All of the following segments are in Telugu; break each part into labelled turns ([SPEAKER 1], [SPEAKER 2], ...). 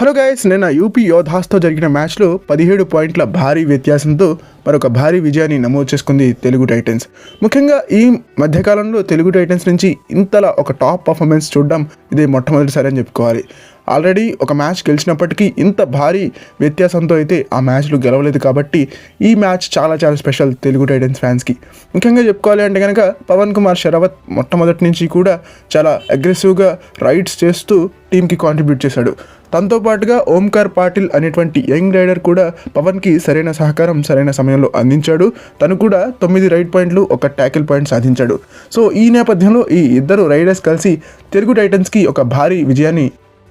[SPEAKER 1] హలో గైస్ నిన్న యూపీ యోధాస్తో జరిగిన మ్యాచ్లో పదిహేడు పాయింట్ల భారీ వ్యత్యాసంతో మరొక భారీ విజయాన్ని నమోదు చేసుకుంది తెలుగు టైటన్స్. ముఖ్యంగా ఈ మధ్యకాలంలో తెలుగు టైటన్స్ నుంచి ఇంతలా ఒక టాప్ పర్ఫార్మెన్స్ చూడడం ఇదే మొట్టమొదటిసారి అని చెప్పుకోవాలి. ఆల్రెడీ ఒక మ్యాచ్ గెలిచినప్పటికీ ఇంత భారీ వ్యత్యాసంతో అయితే ఆ మ్యాచ్లు గెలవలేదు కాబట్టి ఈ మ్యాచ్ చాలా చాలా స్పెషల్ తెలుగు టైటన్స్ ఫ్యాన్స్కి. ముఖ్యంగా చెప్పుకోవాలి అంటే కనుక పవన్ కుమార్ షరావత్ మొట్టమొదటి నుంచి కూడా చాలా అగ్రెసివ్గా రైడ్స్ చేస్తూ టీంకి కాంట్రిబ్యూట్ చేశాడు. తనతో పాటుగా ఓంకార్ పాటిల్ అనేటువంటి యంగ్ రైడర్ కూడా పవన్కి సరైన సహకారం సరైన సమయంలో అందించాడు. తను కూడా తొమ్మిది రైడ్ పాయింట్లు ఒక ట్యాకిల్ పాయింట్ సాధించాడు. సో ఈ నేపథ్యంలో ఈ ఇద్దరు రైడర్స్ కలిసి తెలుగు టైటన్స్కి ఒక భారీ విజయాన్ని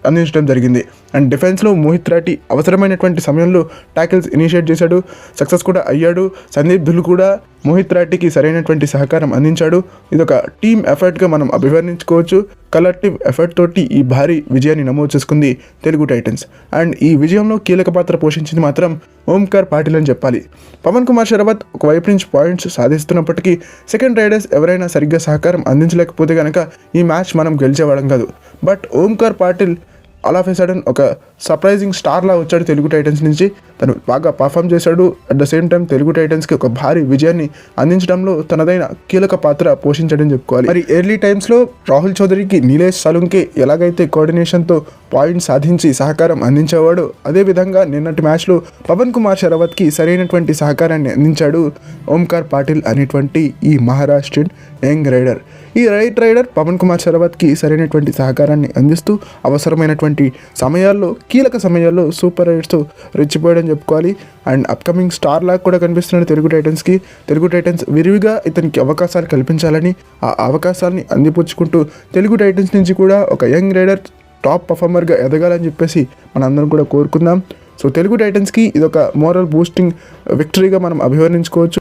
[SPEAKER 1] అందించడం జరిగింది. అండ్ డిఫెన్స్లో మోహిత్ రాటి అవసరమైనటువంటి సమయంలో ట్యాకిల్స్ ఇనిషియేట్ చేశాడు. సక్సెస్ కూడా అయ్యాడు. సందీప్ ధుల్ కూడా మోహిత్ రాటికి సరైనటువంటి సహకారం అందించాడు. ఇది ఒక టీమ్ ఎఫర్ట్గా మనం అభివర్ణించుకోవచ్చు. కలెక్టివ్ ఎఫర్ట్ తోటి ఈ భారీ విజయాన్ని నమోదు చేసుకుంది తెలుగు టైటన్స్. అండ్ ఈ విజయంలో కీలక పాత్ర పోషించింది మాత్రం ఓంకార్ పాటిల్ అని చెప్పాలి. పవన్ కుమార్ షరవత్ ఒకవైపు నుంచి పాయింట్స్ సాధిస్తున్నప్పటికీ సెకండ్ రైడర్స్ ఎవరైనా సరిగ్గా సహకారం అందించలేకపోతే కనుక ఈ మ్యాచ్ మనం గెలిచేవాళ్ళం కాదు. But Omkar Patil అలా సడన్ ఒక సర్ప్రైజింగ్ స్టార్లా వచ్చాడు తెలుగు టైటన్స్ నుంచి. తను బాగా పర్ఫామ్ చేశాడు. At the same time Telugu టైటన్స్కి ఒక భారీ విజయాన్ని అందించడంలో తనదైన కీలక పాత్ర పోషించడం చెప్పుకోవాలి. మరి ఎర్లీ టైమ్స్లో రాహుల్ చౌదరికి నీలేష్ సలుంకి ఎలాగైతే కోఆర్డినేషన్తో పాయింట్ సాధించి సహకారం అందించేవాడు అదేవిధంగా నిన్నటి మ్యాచ్లో పవన్ కుమార్ శరవత్కి సరైనటువంటి సహకారాన్ని అందించాడు ఓంకార్ పాటిల్ అనేటువంటి ఈ మహారాష్ట్రన్ యంగ్ రైడర్ ఈ రైట్ రైడర్ పవన్ కుమార్ శరవత్కి సరైనటువంటి సహకారాన్ని అందిస్తూ అవసరమైనటువంటి సమయాల్లో కీలక సమయాల్లో సూపర్ రైడ్స్తో రెచ్చిపోయాడని చెప్పుకోవాలి. అండ్ అప్కమింగ్ స్టార్ లాగా కూడా కనిపిస్తున్నాడు తెలుగు టైటన్స్కి తెలుగు టైటన్స్ విరివిగా ఇతనికి అవకాశాలు కల్పించాలని ఆ అవకాశాలని అందిపుచ్చుకుంటూ తెలుగు టైటన్స్ నుంచి కూడా ఒక యంగ్ రైడర్ టాప్ పర్ఫార్మర్గా ఎదగాలని చెప్పేసి మనందరం కూడా కోరుకుందాం. సో తెలుగు టైటన్స్కి ఇదొక మోరల్ బూస్టింగ్ విక్టరీగా మనం అభివర్ణించుకోవచ్చు.